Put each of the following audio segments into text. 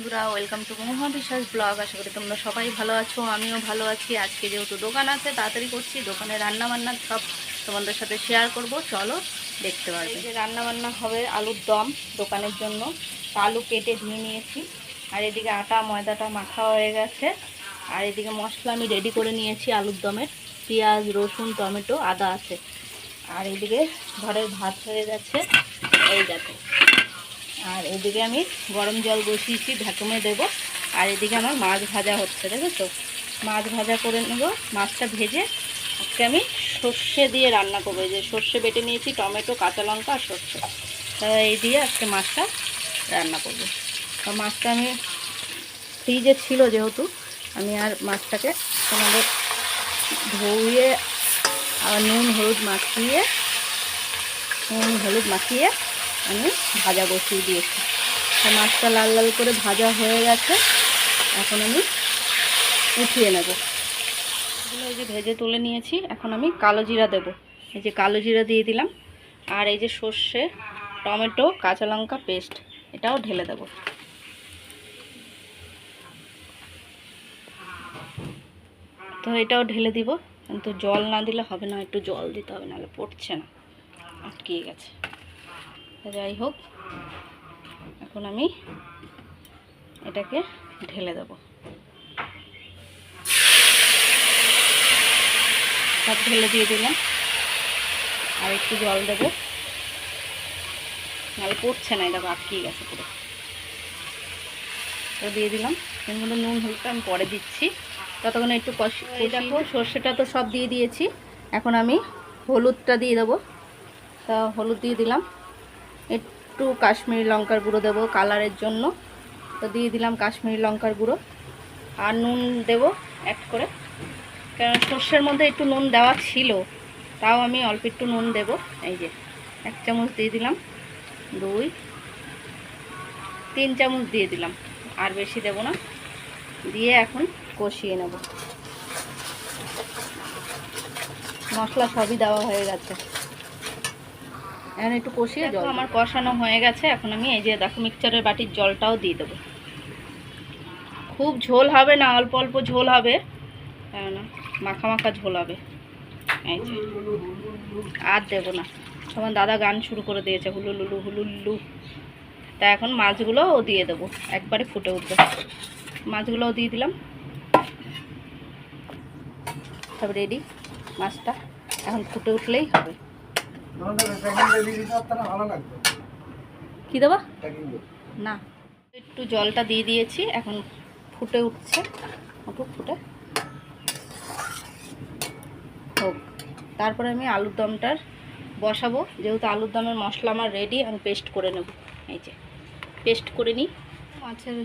বন্ধুরা welcome to মহা বিশ্বাস ব্লগ আশা করি তোমরা সবাই ভালো আছো, আমিও ভালো আছি। আজকে যেহেতু দোকান আছে, তাড়াতাড়ি করছি। দোকানে রান্না বান্না সব তোমাদের সাথে শেয়ার করব। চলো দেখতে পারবে। যে রান্না বান্না হবে আলুর দম দোকানের জন্য। আলু কেটে ধুয়ে নিয়েছি। আর এদিকে আটা, ময়দাটা মাখা হয়ে গেছে। আর এদিকে মশলা আমি রেডি করে নিয়েছি আলুর দমের। পেঁয়াজ, রসুন, টমেটো, আদা আছে। আর এদিকে ঘরের ভাত হয়ে গেছে। এই যাতে আর এদিকে আমি গরম জল বসিয়েছি ভ্যাকুমে দেবো। আর এদিকে আমার মাছ ভাজা হচ্ছে, দেখেছ? মাছ ভাজা করে নেব, মাছটা ভেজে আজকে আমি সর্ষে দিয়ে রান্না করব। যে সর্ষে বেটে নিয়েছি, টমেটো, কাঁচা লঙ্কা আর সর্ষে। তা এই দিয়ে আজকে মাছটা রান্না করব। তো মাছটা আমি ফ্রিজে ছিল যেহেতু, আমি আর মাছটাকে তোমাদের ধুয়ে আর নুন, হলুদ মাখিয়ে, নুন, হলুদ মাখিয়ে আমি ভাজা বসিয়ে দিয়েছি। মাছটা লাল লাল করে ভাজা হয়ে গেছে। এখন আমি উঠিয়ে নেব। এগুলো এই যে ভেজে তুলে নিয়েছি। এখন আমি কালো জিরা দেব। এই যে কালো জিরা দিয়ে দিলাম। আর এই যে সর্ষে, টমেটো, কাঁচা লঙ্কা পেস্ট, এটাও ঢেলে দেব। তো এটাও ঢেলে দিব। কিন্তু জল না দিলে হবে না। একটু জল দিতে হবে, নাহলে পড়ছে না। আটকিয়ে গেছে। যাই হোক এখন আমি এটাকে ঢেলে দেব। সব ঢেলে দিয়ে দিলাম। আর একটু জল দেবো। নাহলে পড়ছে না এটা আটকিয়ে গেছে পুরো। তো দিয়ে দিলাম। মধ্যে নুন হলুদটা আমি পরে দিচ্ছি। ততক্ষণ একটু দেখো সর্ষেটা তো সব দিয়ে দিয়েছি। এখন আমি হলুদটা দিয়ে দেবো। তা হলুদ দিয়ে দিলাম। একটু কাশ্মীরি লঙ্কার গুঁড়ো দেবো কালারের জন্য। তো দিয়ে দিলাম কাশ্মীরি লঙ্কার গুঁড়ো। আর নুন দেবো অ্যাড করে। কারণ সর্ষের মধ্যে একটু নুন দেওয়া ছিল, তাও আমি অল্প একটু নুন দেব। এই যে, এক চামচ দিয়ে দিলাম। দুই, তিন চামচ দিয়ে দিলাম। আর বেশি দেব না। দিয়ে এখন কষিয়ে নেব। মশলা সবই দেওয়া হয়ে গেছে। এখন একটু কষিয়ে জল আমার কষানো হয়ে গেছে এখন আমি এই যে দেখো মিক্সচারের বাটির জলটাও দিয়ে দেবো। খুব ঝোল হবে না অল্প অল্প ঝোল হবে। না? মাখা মাখা ঝোল হবে। এই যে আর দেবো না। তখন দাদা গান শুরু করে দিয়েছে হুলুলুলু হুলুলু তা এখন মাছগুলোও দিয়ে দেবো একবারে ফুটে উঠবে। মাছগুলোও দিয়ে দিলাম। সব রেডি মাছটা এখন ফুটে উঠলেই হবে। কি দেবা? না। একটু জলটা দিয়ে দিয়েছি এখন ফুটে উঠছে। উঠুক ফুটে। হোক তারপরে আমি আলুর দমটার বসাবো। যেহেতু আলুর দমের মশলা আমার রেডি আমি পেস্ট করে নেব। এই যে পেস্ট করে নিই। মাছের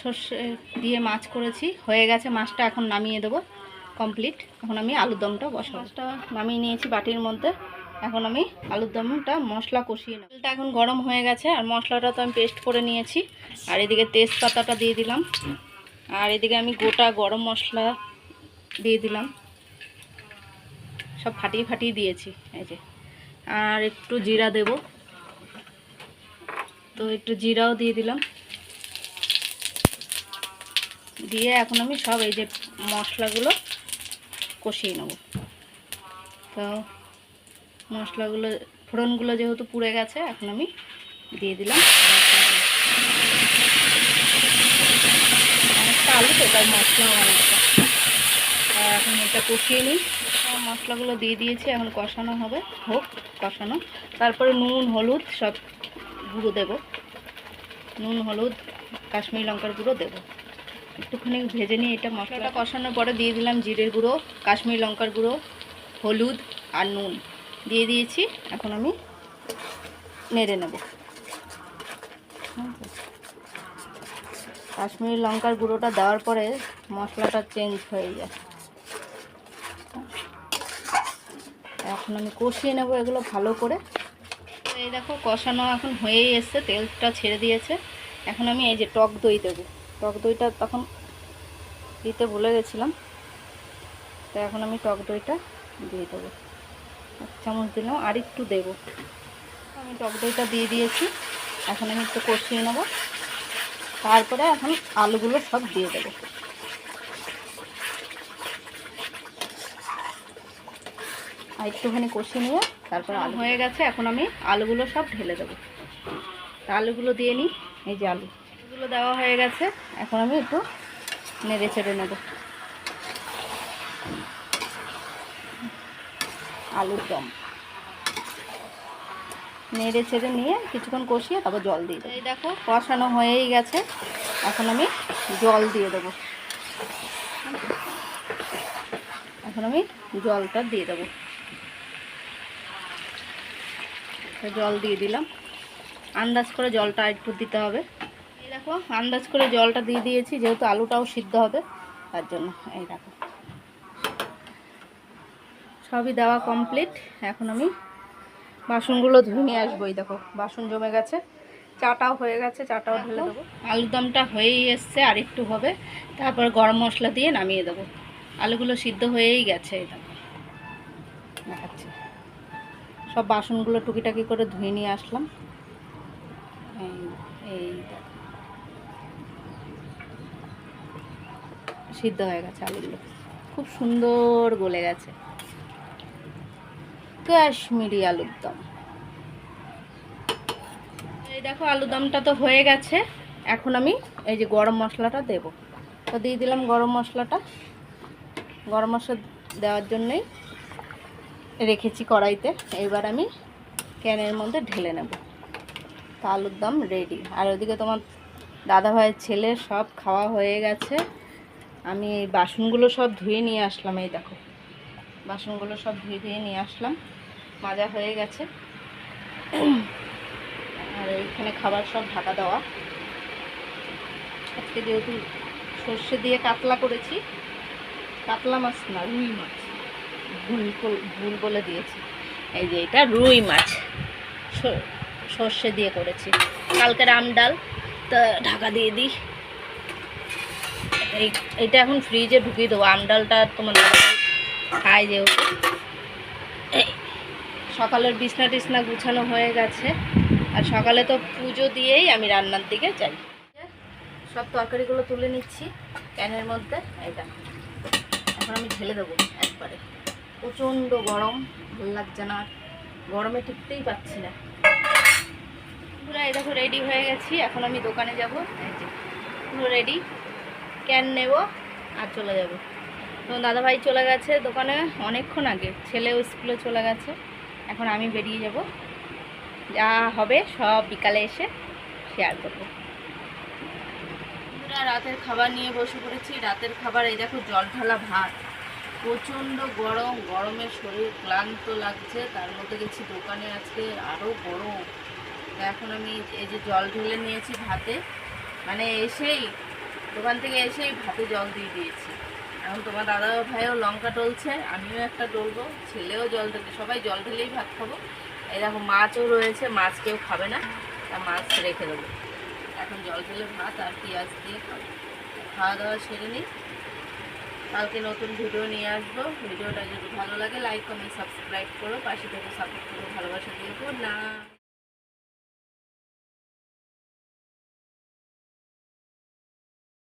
সর্ষে দিয়ে মাছ করেছি হয়ে গেছে। মাছটা এখন নামিয়ে দেবো কমপ্লিট এখন আমি আলুর দমটা বসাবো। মাছটা নামিয়ে নিয়েছি বাটির মধ্যে। এখন আমি আলুর দমটা মশলা কষিয়ে নেব। তেলটা এখন গরম হয়ে গেছে, আর মশলাটা তো আমি পেস্ট করে নিয়েছি। আর এদিকে তেজপাতাটা দিয়ে দিলাম। আর এদিকে আমি গোটা গরম মশলা দিয়ে দিলাম। সব ফাটিয়ে ফাটিয়ে দিয়েছি, এই যে। আর একটু জিরা দেব। তো একটু জিরাও দিয়ে দিলাম। দিয়ে এখন আমি সব এই যে মশলাগুলো কষিয়ে নেব। তো মশলাগুলো, ফোড়নগুলো যেহেতু পুড়ে গেছে, এখন আমি দিয়ে দিলাম। অনেকটা আলু তো, তাই মশলাও অনেকটা। আর এখন এটা কষিয়ে নিই। মশলাগুলো দিয়ে দিয়েছি, এখন কষানো হবে। হোক, কষানো। তারপরে নুন, হলুদ সব গুঁড়ো দেব। নুন, হলুদ, কাশ্মীরি লঙ্কার গুঁড়ো দেবো। একটুখানি ভেজে নিয়ে এটা মশলাটা কষানোর পরে দিয়ে দিলাম জিরের গুঁড়ো, কাশ্মীরি লঙ্কার গুঁড়ো, হলুদ আর নুন। দিয়ে দিয়েছি। এখন আমি নেড়ে নেব। কাশ্মীরি লঙ্কার গুঁড়োটা দেওয়ার পরে মশলাটা চেঞ্জ হয়ে যায়। এখন আমি কষিয়ে নেব এগুলো ভালো করে। এই দেখো, কষানো এখন হয়েই এসছে, তেলটা ছেড়ে দিয়েছে। এখন আমি এই যে টক দই দেবো। টক দইটা তখন দিতে ভুলে গেছিলাম। তো এখন আমি টক দইটা দিয়ে দেবো। এক চামচ দিলাম আর একটু দেবো। আমি টক দইটা দিয়ে দিয়েছি। এখন আমি একটু কষিয়ে নেব। তারপরে এখন আলুগুলো সব দিয়ে দেবো। আর একটুখানি কষিয়ে নিয়ে তারপরে আলু। হয়ে গেছে, এখন আমি আলুগুলো সব ঢেলে দেবো। আলুগুলো দিয়ে নিই, এই যে আলু। আলুগুলো দেওয়া হয়ে গেছে, এখন আমি একটু নেড়ে চেড়ে নেব। আলুর দম। নেড়ে ছেড়ে নিয়ে কিছুক্ষণ কষিয়ে তারপর জল দিয়ে দেবো। এই দেখো। কষানো হয়েই গেছে। এখন আমি জল দিয়ে দেবো। এখন আমি জলটা দিয়ে দেবো। জল দিয়ে দিলাম। আন্দাজ করে জলটা একটু দিতে হবে। এই দেখো। আন্দাজ করে জলটা দিয়ে দিয়েছি যেহেতু আলুটাও সিদ্ধ হবে তার জন্য এই দেখো। সবই দেওয়া কমপ্লিট এখন আমি বাসনগুলো ধুয়ে নিয়ে আসব, এই দেখো, বাসন জমে গেছে। চাটাও হয়ে গেছে, চাটাও ঢেলে দেবো। আলুর দমটা হয়েই এসছে, আর একটু হবে। তারপর গরম মশলা দিয়ে নামিয়ে দেবো। আলুগুলো সিদ্ধ হয়েই গেছে, এই দেখো। দেখাচ্ছি। সব বাসনগুলো টুকিটাকি করে ধুয়ে নিয়ে আসলাম। এই সিদ্ধ হয়ে গেছে আলুগুলো। খুব সুন্দর গলে গেছে। কাশ্মীরি আলুর দম। এই দেখো, আলুর দমটা তো হয়ে গেছে। এখন আমি এই যে গরম মশলাটা দেব। তো দিয়ে দিলাম গরম মশলাটা। গরম মশলা দেওয়ার জন্যই রেখেছি কড়াইতে। এবার আমি ক্যানের মধ্যে ঢেলে নেব। তা আলুর দম রেডি আর ওদিকে তোমার দাদাভাইয়ের ছেলে সব খাওয়া হয়ে গেছে। আমি এই বাসনগুলো সব ধুয়ে নিয়ে আসলাম, এই দেখো। বাসনগুলো সব ধুয়ে ধুয়ে নিয়ে আসলাম। মাজা হয়ে গেছে। আর এইখানে খাবার সব ঢাকা দেওয়া। আজকে যেহেতু সর্ষে দিয়ে কাতলা করেছি, কাতলা মাছ না, রুই মাছ। ভুল ভুল বলে দিয়েছি। এই যে এটা রুই মাছ সর্ষে দিয়ে করেছি। কালকের আম ডাল, তা ঢাকা দিয়ে দিই। এই, এটা এখন ফ্রিজে ঢুকিয়ে দেবো। আম ডালটা তোমার খায় যেহেতু সকালের বিছনা টিছনা গুছানো হয়ে গেছে। আর সকালে তো পুজো দিয়েই আমি রান্নার দিকে যাই। সব তরকারিগুলো তুলে নিচ্ছি ক্যানের মধ্যে। দেখো, এখন আমি ঢেলে দেবো একবারে। প্রচণ্ড গরম, ভালো লাগছে না। গরমে টিকতেই পাচ্ছি না। পুরো দেখো রেডি হয়ে গেছি। এখন আমি দোকানে যাব। পুরো রেডি ক্যান নেব আর চলে যাব। তো দাদাভাই চলে গেছে দোকানে অনেকক্ষণ আগে। ছেলেও স্কুলে চলে গেছে। এখন আমি বেরিয়ে যাব। যা হবে সব বিকালে এসে শেয়ার করব। রাতের খাবার নিয়ে বসে পড়েছি। রাতের খাবার, এই দেখো জল ঢালা ভাত। প্রচণ্ড গরম। গরমে শরীর ক্লান্ত লাগছে। তার মধ্যে গেছি দোকানে আজকে আরও গরম। এখন আমি এই যে জল ঢেলে নিয়েছি ভাতে। মানে এসেই, দোকান থেকে এসেই ভাতে জল দিয়ে দিয়েছি। এখন তোমার দাদা ভাইও লঙ্কা টলছে আমিও একটা ডলবো ছেলেও জল ঢেলে সবাই জল ঢেলেই ভাত খাব। দেখো মাছও রয়েছে, মাছ কেউ খাবে না, তা মাছ রেখে দেবো। এখন জল ঢেলে ভাত আর পেঁয়াজ দিয়ে খাব। খাওয়া দাওয়া সেরে নিই। কালকে নতুন ভিডিও নিয়ে আসব। ভিডিওটা যদি ভালো লাগে লাইক কমেন্ট সাবস্ক্রাইব করো। পাশে থেকে সাপোর্ট করো, ভালোবাসা দিয়ে না